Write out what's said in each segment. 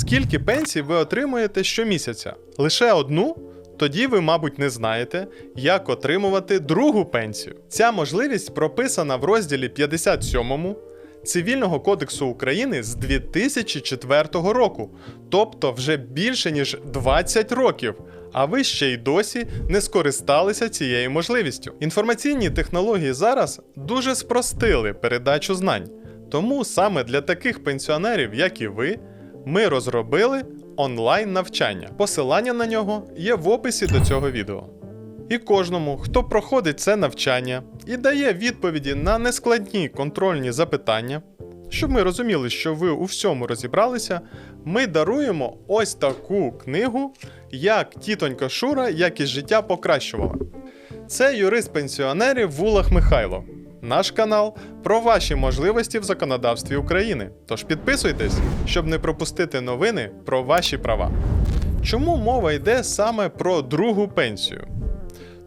Скільки пенсій ви отримуєте щомісяця? Лише одну? Тоді ви, мабуть, не знаєте, як отримувати другу пенсію. Ця можливість прописана в розділі 57 Цивільного кодексу України з 2004 року, тобто вже більше ніж 20 років. А ви ще й досі не скористалися цією можливістю. Інформаційні технології зараз дуже спростили передачу знань. Тому саме для таких пенсіонерів, як і ви, ми розробили онлайн навчання. Посилання на нього є в описі до цього відео. І кожному, хто проходить це навчання і дає відповіді на нескладні контрольні запитання, щоб ми розуміли, що ви у всьому розібралися, ми даруємо ось таку книгу, як тітонька Шура якість життя покращувала. Це юрист пенсіонерів Вулах Михайло. Наш канал про ваші можливості в законодавстві України. Тож підписуйтесь, щоб не пропустити новини про ваші права. Чому мова йде саме про другу пенсію?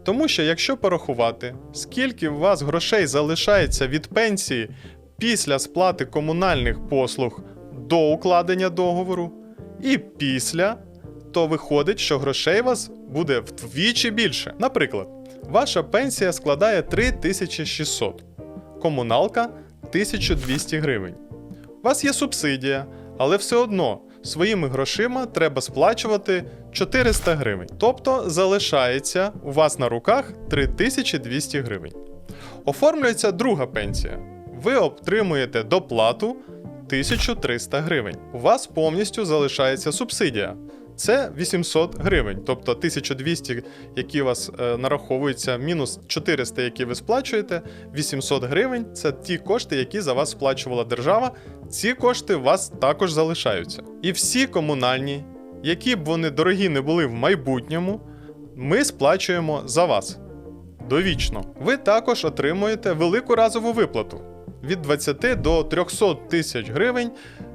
Тому що якщо порахувати, скільки у вас грошей залишається від пенсії після сплати комунальних послуг до укладення договору, і після, то виходить, що грошей у вас буде вдвічі більше. Наприклад, ваша пенсія складає 3600, комуналка 1200 гривень. У вас є субсидія, але все одно своїми грошима треба сплачувати 400 гривень. Тобто залишається у вас на руках 3200 гривень. Оформлюється друга пенсія. Ви отримуєте доплату 1300 гривень. У вас повністю залишається субсидія. Це 800 гривень, тобто 1200, які у вас е, нараховуються, мінус 400, які ви сплачуєте, 800 гривень це ті кошти, які за вас сплачувала держава. Ці кошти у вас також залишаються. І всі комунальні, які б вони дорогі не були в майбутньому, ми сплачуємо за вас. Довічно. Ви також отримуєте велику разову виплату від 20 до 300 тисяч гривень.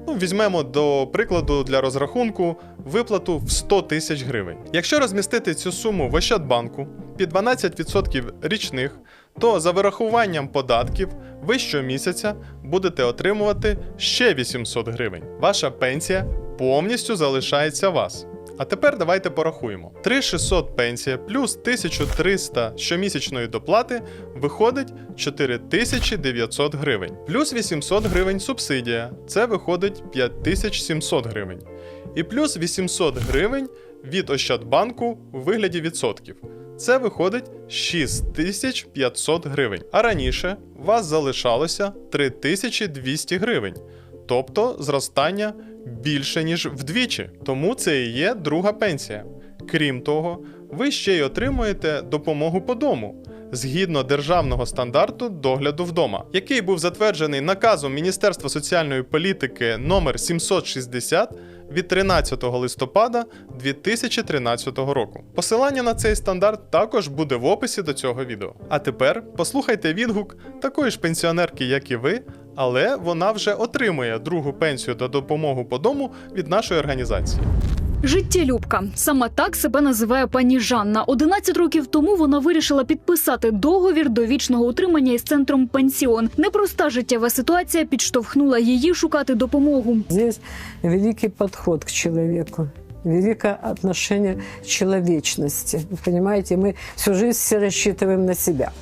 Ну, візьмемо до прикладу для розрахунку виплату в 100 тисяч гривень. Якщо розмістити цю суму в Ощадбанку під 12% річних, то за вирахуванням податків ви щомісяця будете отримувати ще 800 гривень. Ваша пенсія повністю залишається вас. А тепер давайте порахуємо. 3600 пенсія плюс 1300 щомісячної доплати виходить 4900 гривень. Плюс 800 гривень субсидія. Це виходить 5700 гривень. І плюс 800 гривень від Ощадбанку у вигляді відсотків. Це виходить 6500 гривень. А раніше у вас залишалося 3200 гривень. Тобто зростання більше ніж вдвічі. Тому це і є друга пенсія. Крім того, ви ще й отримуєте допомогу по дому згідно державного стандарту догляду вдома, який був затверджений наказом Міністерства соціальної політики номер 760 від 13 листопада 2013 року. Посилання на цей стандарт також буде в описі до цього відео. А тепер послухайте відгук такої ж пенсіонерки, як і ви, але вона вже отримує другу пенсію та допомогу по дому від нашої організації. Життєлюбка саме так себе називає пані Жанна. 11 років тому вона вирішила підписати договір до вічного утримання із центром пенсіон. Непроста життєва ситуація підштовхнула її шукати допомогу. Здесь великий подход к человеку, великое отношение к человечности. Вы понимаете, мы всю жизнь все рассчитываем на себя,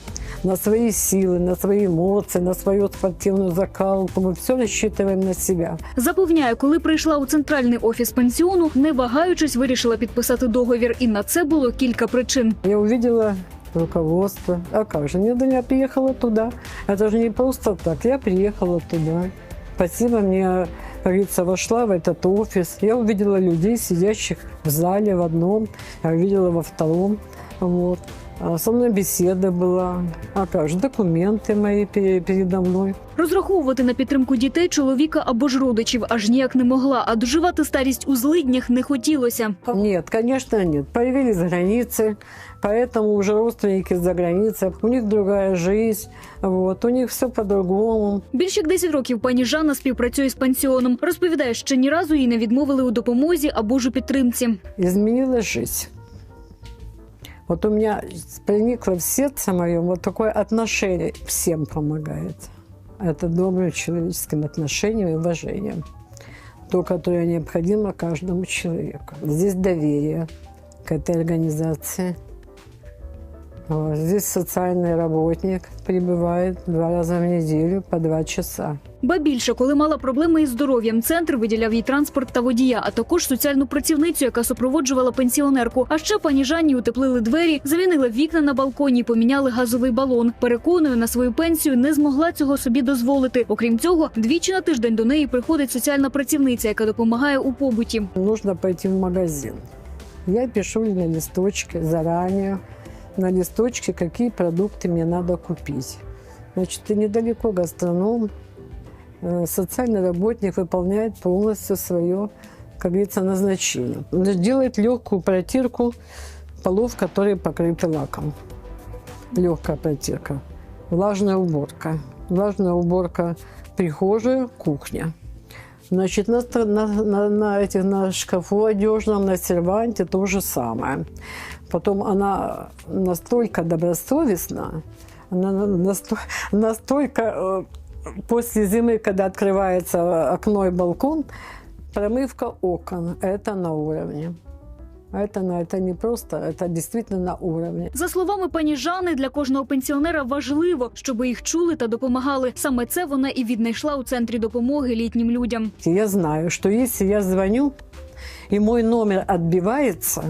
на свои силы, на свои эмоции, на свою спортивную закалку. Мы все рассчитываем на себя. Запевняє, коли прийшла у центральний офіс пенсіону, не вагаючись, вирішила підписати договір. І на це було кілька причин. Я увидела руководство. А как же? Нет, да я приехала туда. Это же не просто так. Я приехала туда. Спасибо мне, говорится, вошла в этот офис. Я увидела людей, сидящих в зале в одном, я увидела во втором. Вот. А Со мной беседа была. А как же? Документы мои пере- передо мной. Розраховувати на підтримку дітей, чоловіка або ж родичів аж ніяк не могла, а доживати старість у злиднях не хотілося. Нет, конечно, нет. Появились границы, поэтому уже родственники за границей, у них другая жизнь, вот, у них все по-другому. Більше як 10 років пані Жанна співпрацює з пенсіоном. Розповідає, що ні разу їй не відмовили у допомозі або ж у підтримці. изменилась жизнь. Вот у меня проникло в сердце мое вот такое отношение всем помогает. Это добрым человеческим отношением и уважением. то, которое необходимо каждому человеку. Здесь доверие к этой организации. Вот. Здесь социальный работник прибывает два раза в неделю по два часа. Ба більше, коли мала проблеми із здоров'ям, центр виділяв їй транспорт та водія, а також соціальну працівницю, яка супроводжувала пенсіонерку. А ще пані Жанні утеплили двері, замінили вікна на балконі, поміняли газовий балон. Переконує, на свою пенсію не змогла цього собі дозволити. Окрім цього, двічі на тиждень до неї приходить соціальна працівниця, яка допомагає у побуті. Нужно пойти в магазин. Я пишу на листочке заранее, на листочке, какие продукты мне надо купить. Значит, и недалеко гастроном, э, социальный работник выполняет полностью свое, как говорится, назначение. Делает легкую протирку полов, которые покрыты лаком. Легкая протирка. Влажная уборка. Влажная уборка прихожая, кухня. Значит, на, на, на, на, этих, на шкафу одежном, на серванте то же самое. Потом она настолько добросовестна, она на- насто- настолько э, после зимы, когда открывается окно и балкон, промывка окон, это на уровне. Это, на, это не просто, это действительно на уровне. За словами пані Жани, для кожного пенсіонера важливо, щоб їх чули та допомагали. Саме це вона і віднайшла у центрі допомоги літнім людям. Я знаю, что если я звоню, и мой номер отбивается,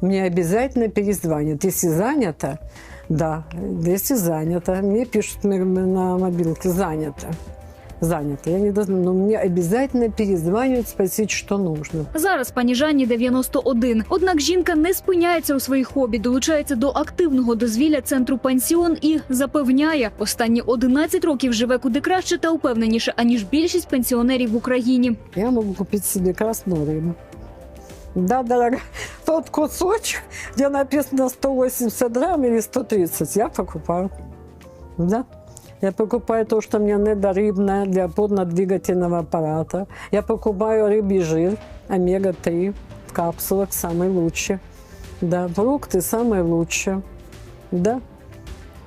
мне обязательно перезвонят. Если занято, да, если занято, мне пишут на на мобилке «занято». Занято. Я не должна, но мне обязательно перезванивают, спросить, что нужно. Зараз пані Жанні 91. Однак жінка не спиняється у своїх хобі, долучається до активного дозвілля центру пансіон і запевняє, останні 11 років живе куди краще та упевненіше, аніж більшість пенсіонерів в Україні. Я могу купить себе красную рыбу. Да, дорогая, тот кусочек, где написано 180 грамм или 130, я покупаю. Да. Я покупаю то, что мне недорыбное для поднодвигательного аппарата. Я покупаю рыбий жир, омега-3 в капсулах, самый лучший. Да, фрукты самые лучшие. Да.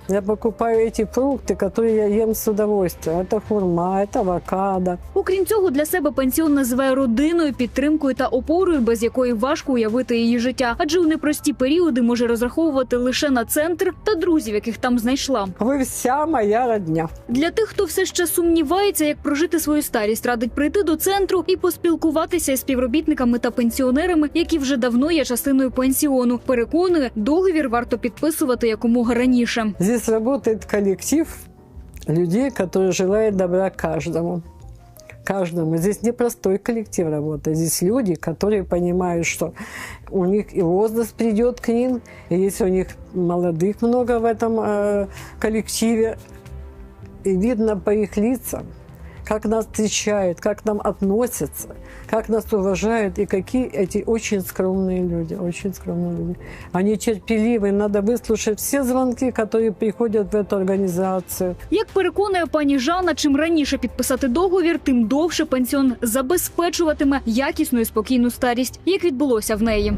Я покупаю эти фрукты, которые я ем с удовольствием. Это хурма, это авокадо. Окрім цього, для себе пансіон називає родиною, підтримкою та опорою, без якої важко уявити її життя. Адже у непрості періоди може розраховувати лише на центр та друзів, яких там знайшла. Вы вся моя родня. Для тих, хто все ще сумнівається, як прожити свою старість, радить прийти до центру і поспілкуватися з співробітниками та пенсіонерами, які вже давно є частиною пенсіону. Переконує, договір варто підписувати якомога раніше. Здесь работает коллектив людей, которые желают добра каждому. Каждому. Здесь не простой коллектив работает. Здесь люди, которые понимают, что у них и возраст придет к ним, и если у них молодых много в этом э, коллективе, и видно по их лицам, как нас встречают, как к нам относятся, как нас уважают, и какие эти очень скромные люди, очень скромные люди. Они терпеливы, надо выслушать все звонки, которые приходят в эту организацию. Як переконує пані Жанна, чим раніше підписати договір, тим довше пенсіон забезпечуватиме якісну і спокійну старість, як відбулося в неї.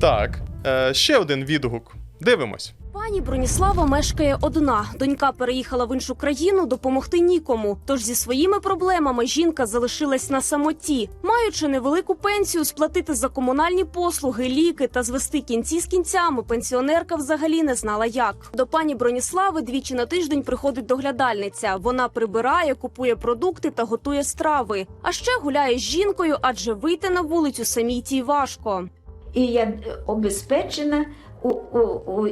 Так, е, ще один відгук. Дивимось. Пані Броніслава мешкає одна. Донька переїхала в іншу країну, допомогти нікому. Тож зі своїми проблемами жінка залишилась на самоті, маючи невелику пенсію, сплатити за комунальні послуги, ліки та звести кінці з кінцями. Пенсіонерка взагалі не знала як. До пані Броніслави двічі на тиждень приходить доглядальниця. Вона прибирає, купує продукти та готує страви. А ще гуляє з жінкою, адже вийти на вулицю самій тій важко. і я обезпечена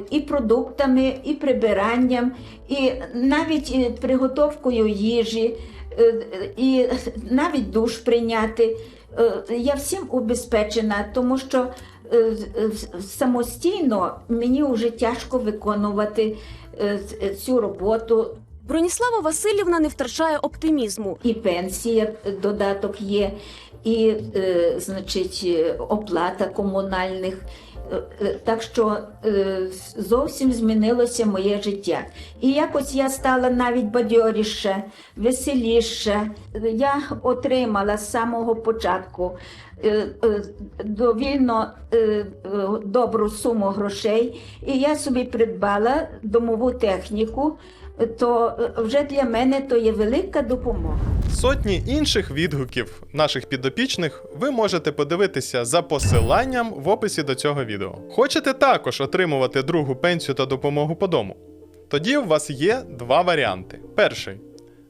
і продуктами, і прибиранням, і навіть е, приготовкою їжі, е, і навіть душ прийняти. Е, Я всім обезпечена, тому що самостійно мені вже тяжко виконувати цю роботу. Броніслава Васильівна не втрачає оптимізму. І пенсія додаток є, і значить, оплата комунальних. Е, Так що е, зовсім змінилося моє життя. І якось я стала навіть бадьоріше, веселіше. Я отримала з самого початку е, довільно добру суму грошей, і я собі придбала домову техніку. То е, вже для мене то є велика допомога. Сотні інших відгуків наших підопічних ви можете подивитися за посиланням в описі до цього відео. Хочете також отримувати другу пенсію та допомогу по дому? Тоді у вас є два варіанти. Перший.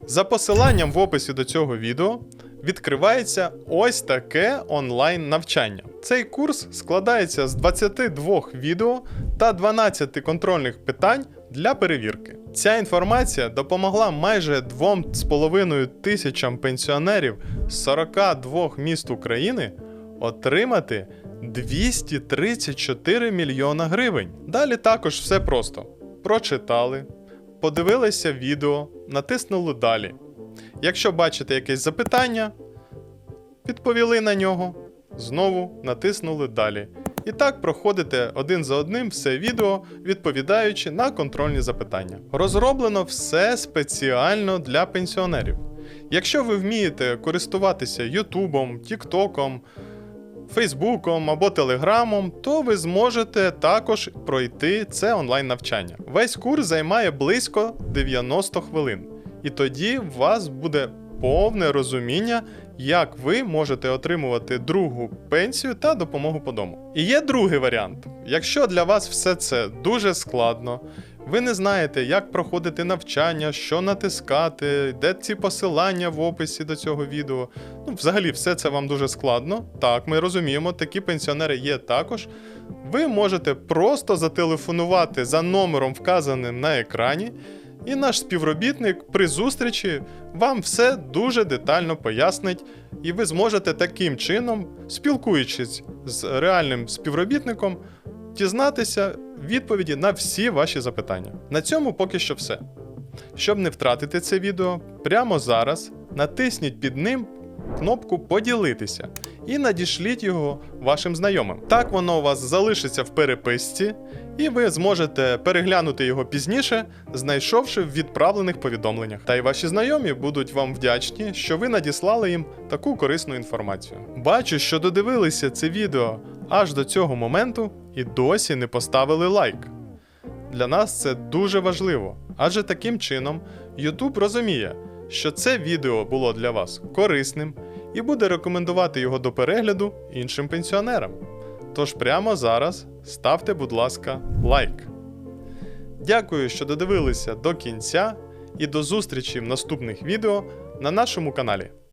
За посиланням в описі до цього відео відкривається ось таке онлайн навчання. Цей курс складається з 22 відео та 12 контрольних питань для перевірки. Ця інформація допомогла майже 2,5 тисячам пенсіонерів з 42 міст України отримати 234 мільйона гривень. Далі також все просто: прочитали, подивилися відео, натиснули далі. Якщо бачите якесь запитання, відповіли на нього, знову натиснули далі. І так проходите один за одним все відео, відповідаючи на контрольні запитання. Розроблено все спеціально для пенсіонерів. Якщо ви вмієте користуватися Ютубом, Тіктоком, Фейсбуком або Телеграмом, то ви зможете також пройти це онлайн навчання. Весь курс займає близько 90 хвилин. І тоді у вас буде повне розуміння, як ви можете отримувати другу пенсію та допомогу по дому. І є другий варіант. Якщо для вас все це дуже складно, ви не знаєте, як проходити навчання, що натискати, де ці посилання в описі до цього відео. Ну, взагалі, все це вам дуже складно. Так, ми розуміємо, такі пенсіонери є також. Ви можете просто зателефонувати за номером, вказаним на екрані, і наш співробітник при зустрічі вам все дуже детально пояснить, і ви зможете таким чином, спілкуючись з реальним співробітником, дізнатися відповіді на всі ваші запитання. На цьому поки що все. Щоб не втратити це відео, прямо зараз натисніть під ним кнопку Поділитися і надішліть його вашим знайомим. Так воно у вас залишиться в переписці, і ви зможете переглянути його пізніше, знайшовши в відправлених повідомленнях. Та й ваші знайомі будуть вам вдячні, що ви надіслали їм таку корисну інформацію. Бачу, що додивилися це відео аж до цього моменту і досі не поставили лайк. Для нас це дуже важливо, адже таким чином YouTube розуміє, що це відео було для вас корисним і буде рекомендувати його до перегляду іншим пенсіонерам. Тож прямо зараз ставте, будь ласка, лайк. Дякую, що додивилися до кінця, і до зустрічі в наступних відео на нашому каналі.